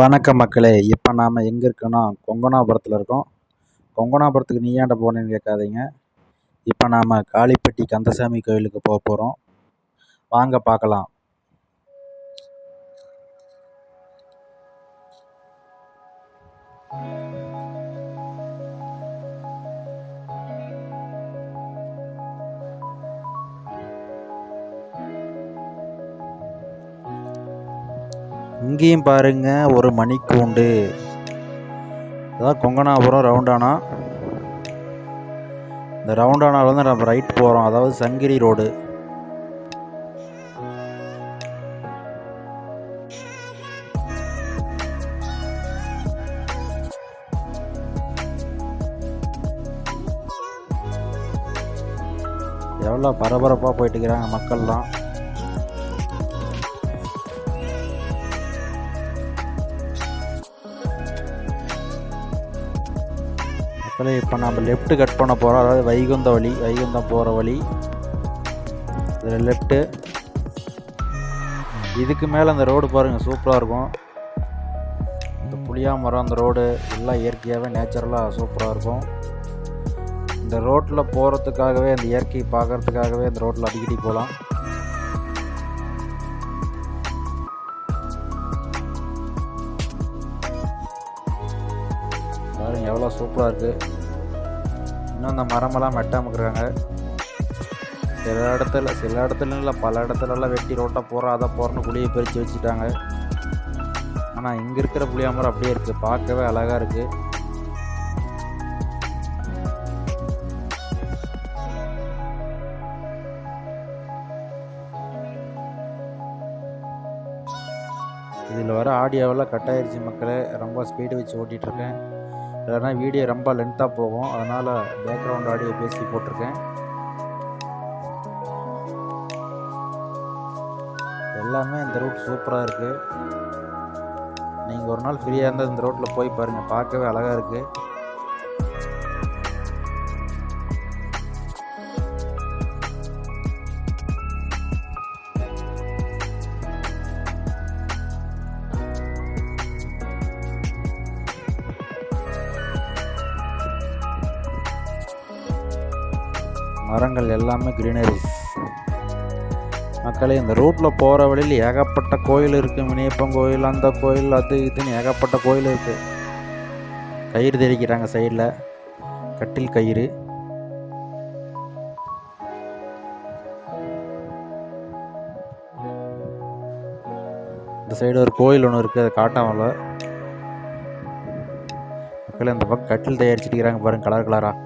வணக்கம் மக்களே. இப்போ நாம் எங்கே இருக்கோன்னா கொங்கனாபுரத்தில் இருக்கோம். கொங்கனாபுரத்துக்கு நீ ஏன்டா போனேன்னு கேட்காதீங்க. இப்போ நாம் காளிப்பட்டி கந்தசாமி கோயிலுக்கு போக போகிறோம் வாங்க பார்க்கலாம். இங்கேயும் பாருங்க ஒரு மணிக்கூண்டு. அதான் கொங்கனாபுரம் ரவுண்டானா. இந்த ரவுண்டானாவில் நம்ம ரைட் போகிறோம் அதாவது சங்கிரி ரோடு. எவ்வளோ பரபரப்பாக போயிட்டு இருக்கிறாங்க மக்கள்லாம். மக்களே இப்போ நம்ம லெஃப்ட்டு கட் பண்ண போகிறோம் அதாவது வைகுந்த வழி வைகுந்தம் போகிற வழி இதில் லெஃப்ட்டு இதுக்கு மேலே அந்த ரோடு பாருங்கள் சூப்பராக இருக்கும். இந்த புளியா மரம் அந்த ரோடு எல்லாம் இயற்கையாகவே நேச்சுரலாக சூப்பராக இருக்கும். இந்த ரோட்டில் போகிறதுக்காகவே அந்த இயற்கையை பார்க்குறதுக்காகவே இந்த ரோட்டில் அடிக்கடி போகலாம். பாருங்க எவ்வளோ சூப்பராக இருக்குது இன்னும் அந்த மரமெல்லாம் வெட்டாமல் இருக்கிறாங்க சில இடத்துல சில இடத்துல இல்லை பல இடத்துலலாம் வெட்டி ரோட்டாக போகிறோம் அதை போகிறோன்னு புளியை பிரித்து வச்சுட்டாங்க. ஆனால் இங்கே இருக்கிற புளியா மரம் அப்படியே இருக்குது பார்க்கவே அழகாக இருக்குது இதில் வர ஆடியோவெல்லாம் கட் ஆயிடுச்சு மக்களே. ரொம்ப ஸ்பீடு வச்சு ஓட்டிகிட்ருக்கேன் இல்லைனா வீடியோ ரொம்ப லென்த்தாக போகும். அதனால் பேக்ரவுண்ட் ஆடியோ பேசி போட்டிருக்கேன். எல்லாமே இந்த ரூட் சூப்பராக இருக்குது நீங்கள் ஒரு நாள் ஃப்ரீயாக இருந்தால் இந்த ரோட்டில் போய் பாருங்கள் பார்க்கவே அழகாக இருக்குது மரங்கள் எல்லாமே க்ரீனரிஸ் மக்களே இந்த ரூட்டில் போகிற வழியில் ஏகப்பட்ட கோயில் இருக்குது முனியப்பன் கோயில் அந்த கோயில் அது இதுன்னு ஏகப்பட்ட கோயில் இருக்குது கயிறு தெரிக்கிறாங்க சைடில் கட்டில் கயிறு. இந்த சைடு ஒரு கோயில் ஒன்று இருக்குது அதை காட்டாமல் மக்கள் இந்த பக்கம் கட்டில் தயாரிச்சுட்டு இருக்கிறாங்க பாருங்க கலர் கலராக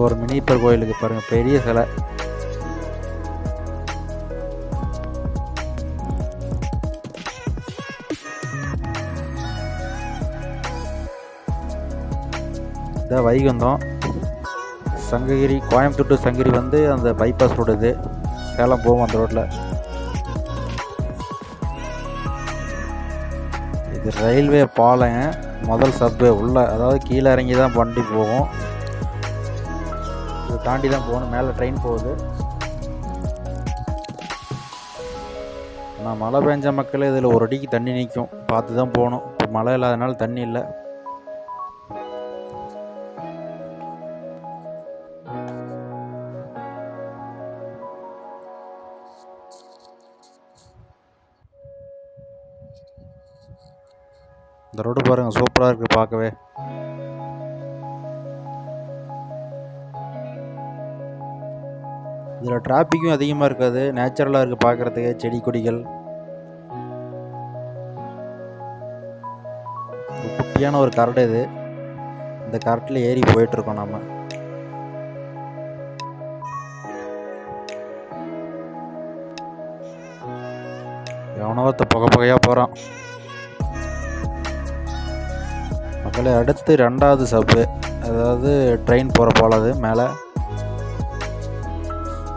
இங்கே ஒரு மினிப்பர் கோயிலுக்கு பாருங்கள் பெரிய சிலை. இதான் வைகுந்தம். சங்ககிரி கோயம்புத்தூர் டு சங்ககிரி வந்து அந்த பைபாஸ் ரோடு இது. சேலம் போகும் அந்த ரோட்டில் இது ரயில்வே பாலங்க முதல் சப்வே உள்ள அதாவது கீழே இறங்கி தான் வண்டி போகும். இதை தாண்டி தான் போகணும். மேலே ட்ரெயின் போகுது. நான் மழை பெஞ்ச மக்களே இதில் ஒரு அடிக்கு தண்ணி நிற்கும் பார்த்து தான் போகணும். இப்போ மழை இல்லாதனால தண்ணி இல்லை. இந்த ரோடு பாருங்கள் சூப்பராக இருக்குது பார்க்கவே. இதில் டிராஃபிக்கும் அதிகமாக இருக்காது. நேச்சுரலாக இருக்குது பார்க்குறதுக்கு செடி கொடிகள். குட்டியான ஒரு கரடு இது. இந்த கரட்டில் ஏறி போயிட்டுருக்கோம் நம்ம எவனோ புகை புகையாக போகிறான் மக்களே அடுத்து ரெண்டாவது சப்பு அதாவது ட்ரெயின் போகிற போலது அது மேலே.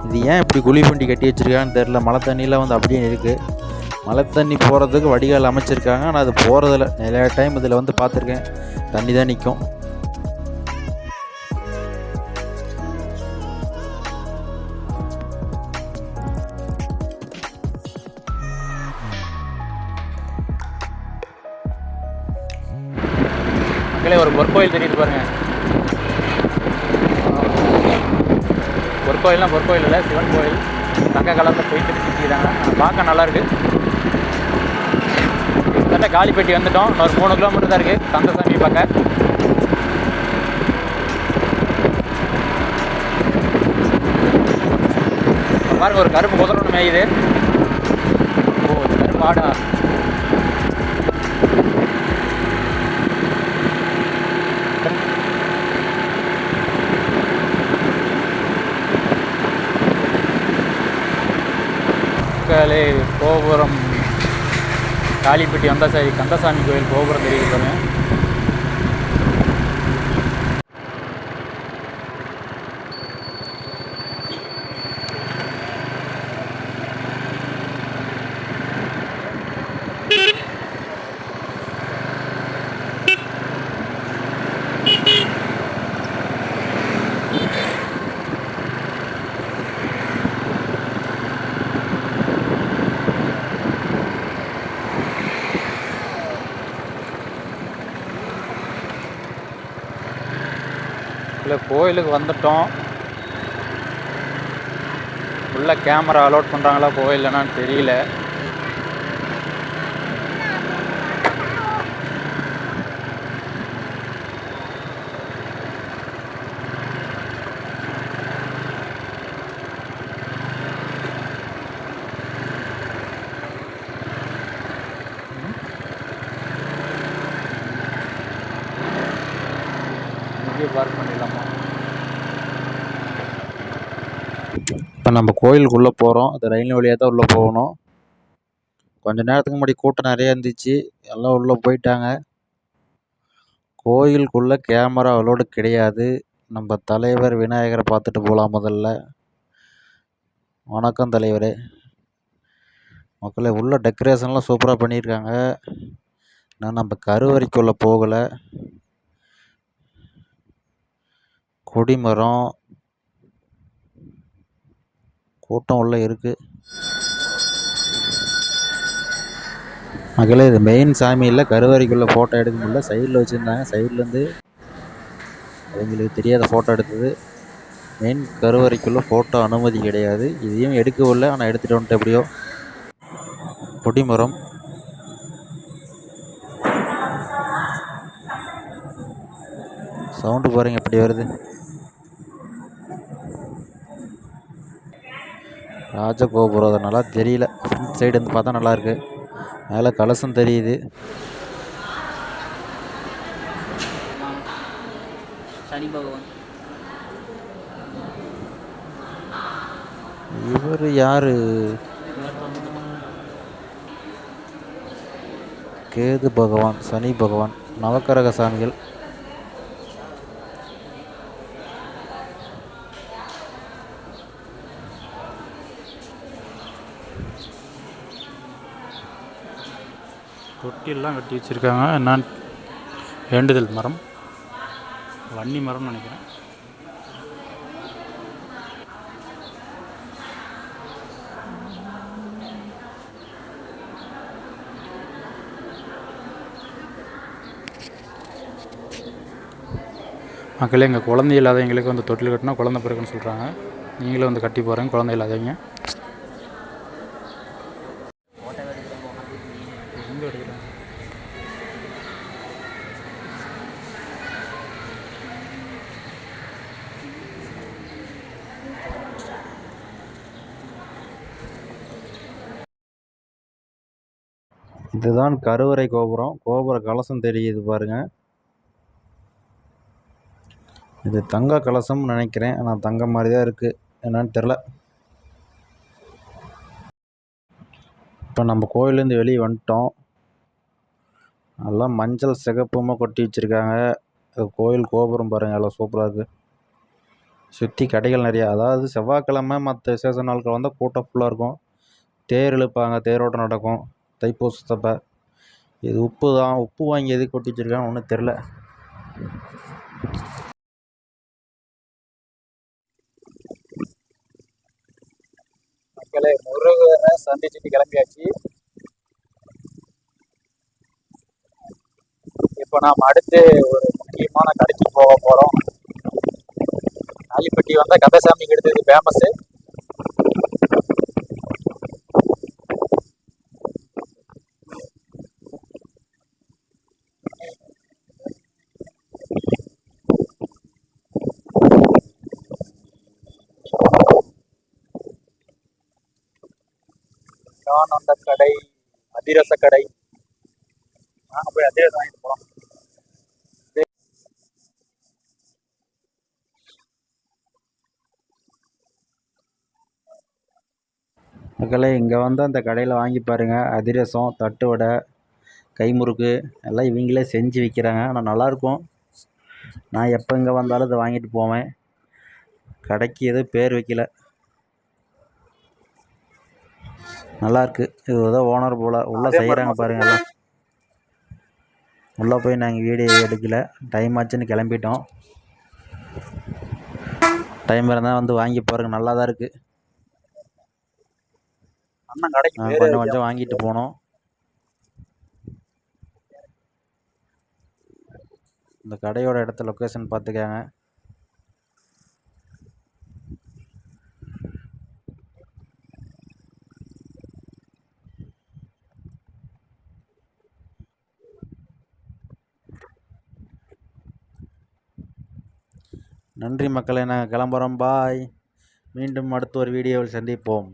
இது ஏன் இப்படி குழி கட்டி வச்சுருக்காங்கன்னு தெரில மழை தண்ணியெலாம் வந்து அப்படியே இருக்குது மழை தண்ணி போகிறதுக்கு வடிகால் அமைச்சிருக்காங்க. ஆனால் அது போகிறதில்ல நிறையா டைம் இதில் வந்து பார்த்துருக்கேன். தண்ணி தான் நிற்கும் மக்களே ஒரு பொற்கோயில் தெரியுது பாருங்கள் பொற்கோயில்னா பொற்கோயில் இல்லை சிவன் கோயில். தங்க கலரில் போயிட்டு சுற்றிக்கிறாங்க பார்க்க நல்லாயிருக்கு கிட்டத்தட்ட காலிப்பட்டி வந்துட்டோம். இன்னொரு மூணு கிலோமீட்டர் தான் இருக்குது கந்தசாமி பார்க்க பாருங்க ஒரு கருப்பு குதிரை ஒன்று மேயுது. ஓ இந்த கருப்பு ஆடா மக்களே கோபுரம் காளிப்பட்டி வந்தாசாரி கந்தசாமி கோயில் கோபுரம் தெரிவிக்கிறேன் இல்லை கோயிலுக்கு வந்துட்டோம். உள்ள கேமரா அலோட் பண்ணுறாங்களா கோயில்லனான்னு தெரியல இங்கே பார்க் பண்ணிடலாமா இப்போ நம்ம கோயிலுக்குள்ளே போகிறோம் அது ரயில் வழியாக தான் உள்ளே போகணும். கொஞ்ச நேரத்துக்கு முன்னாடி கூட்டம் நிறையா இருந்துச்சு. எல்லாம் உள்ளே போயிட்டாங்க. கோயிலுக்குள்ளே கேமரா அலோடு கிடையாது. நம்ம தலைவர் விநாயகரை பார்த்துட்டு போகலாம் முதல்ல. வணக்கம் தலைவரே. மக்களே உள்ள டெக்கரேஷன்லாம் சூப்பராக பண்ணியிருக்காங்க. நான் நம்ம கருவறைக்குள்ளே போகலை. கொடிமரம் கூட்டம் உள்ள இருக்குது மக்களே இது மெயின் சாமி இல்லை. கருவறைக்குள்ளே ஃபோட்டோ எடுக்க முடியல. சைடில் வச்சுருந்தாங்க. சைட்லேருந்து அவங்களுக்கு தெரியாத ஃபோட்டோ எடுத்தது. மெயின் கருவறைக்குள்ளே ஃபோட்டோ அனுமதி கிடையாது. இதையும் எடுக்கவில்லை ஆனால் எடுத்துகிட்டு வந்துட்டு எப்படியோ. கொடிமரம் சவுண்டு பாருங்க எப்படி வருது? ராஜகோபுரம் நல்லா தெரியல. ஃப்ரண்ட் சைடு இருந்து பார்த்தா நல்லா இருக்கு. மேலே கலசம் தெரியுது. சனி பகவான். இவர் யாரு? கேது பகவான் சனி பகவான் நவக்கரக சாமிகள். தொட்டியெல்லாம் கட்டி வச்சுருக்காங்க. நான் வேண்டுதல் மரம். வன்னி மரம்னு நினைக்கிறேன். மக்களே எங்கள் குழந்தை இல்லாதவங்களுக்கு வந்து தொட்டில் கட்டினா குழந்தை பிறகுன்னு சொல்கிறாங்க நீங்களும் வந்து கட்டி போகிறேங்க குழந்தை இல்லாதவங்க. இதுதான் கருவறை கோபுரம். கோபுர கலசம் தெரியுது பாருங்க. இது தங்க கலசம்னு நினைக்கிறேன். ஆனால் தங்க மாதிரி தான் இருக்குது என்னன்னு தெரில இப்போ நம்ம கோயிலேருந்து வெளியே வந்துட்டோம். நல்லா மஞ்சள் சிகப்புமாக கொட்டி வச்சுருக்காங்க. கோயில் கோபுரம் பாருங்கள் எவ்வளோ சூப்பராக இருக்குது சுற்றி கடைகள் நிறையா. அதாவது செவ்வாய்க்கிழம மற்ற விசேஷ நாட்கள் வந்தால் கூட்டம் ஃபுல்லாக இருக்கும். தேர் இழுப்பாங்க. தேரோட்டம் நடக்கும். தைப்பூசத்தப்ப இது உப்பு தான் உப்பு வாங்கி எதுக்கு கொட்டி வச்சிருக்காங்கன்னு ஒன்றும் தெரில மக்களே முருகரை சந்திச்சுட்டு கிளம்பியாச்சு. இப்போ நாம் அடுத்து ஒரு முக்கியமான கடைக்கு போக போகிறோம் நாலிப்பட்டி வந்தால் கந்தசாமிக்கு எடுத்தது ஃபேமஸ்ஸு நான் அந்த கடை அதிரச கடை நாங்க போய் அதிரசம் வாங்கிட்டு போலாம். மக்களே இங்கே வந்து அந்த கடையில் வாங்கி பாருங்கள் அதிரசம் தட்டு வடை கைமுறுக்கு எல்லாம் இவங்களே செஞ்சு விற்கிறாங்க ஆனால் நல்லாயிருக்கும் நான் எப்போ இங்கே வந்தாலும் இதை வாங்கிட்டு போவேன். கடைக்கு எதுவும் பேர் வைக்கல. நல்லாயிருக்கு இதுதான் ஓனர் போல். உள்ளே செய்கிறாங்க பாருங்க எல்லாம். உள்ளே போய் நாங்கள் வீடியோ எடுக்கல. டைம் ஆச்சுன்னு கிளம்பிட்டோம். டைம் இருந்தால் வந்து வாங்கி பாருங்கள் நல்லா தான் இருக்குது கொஞ்சம் கொஞ்சம் வாங்கிட்டு போனோம். இந்த கடையோட இடத்த லொக்கேஷன் பார்த்துக்கங்க. நன்றி மக்களே நாங்கள் கிளம்புறோம். பாய் மீண்டும் அடுத்த ஒரு வீடியோவில் சந்திப்போம்.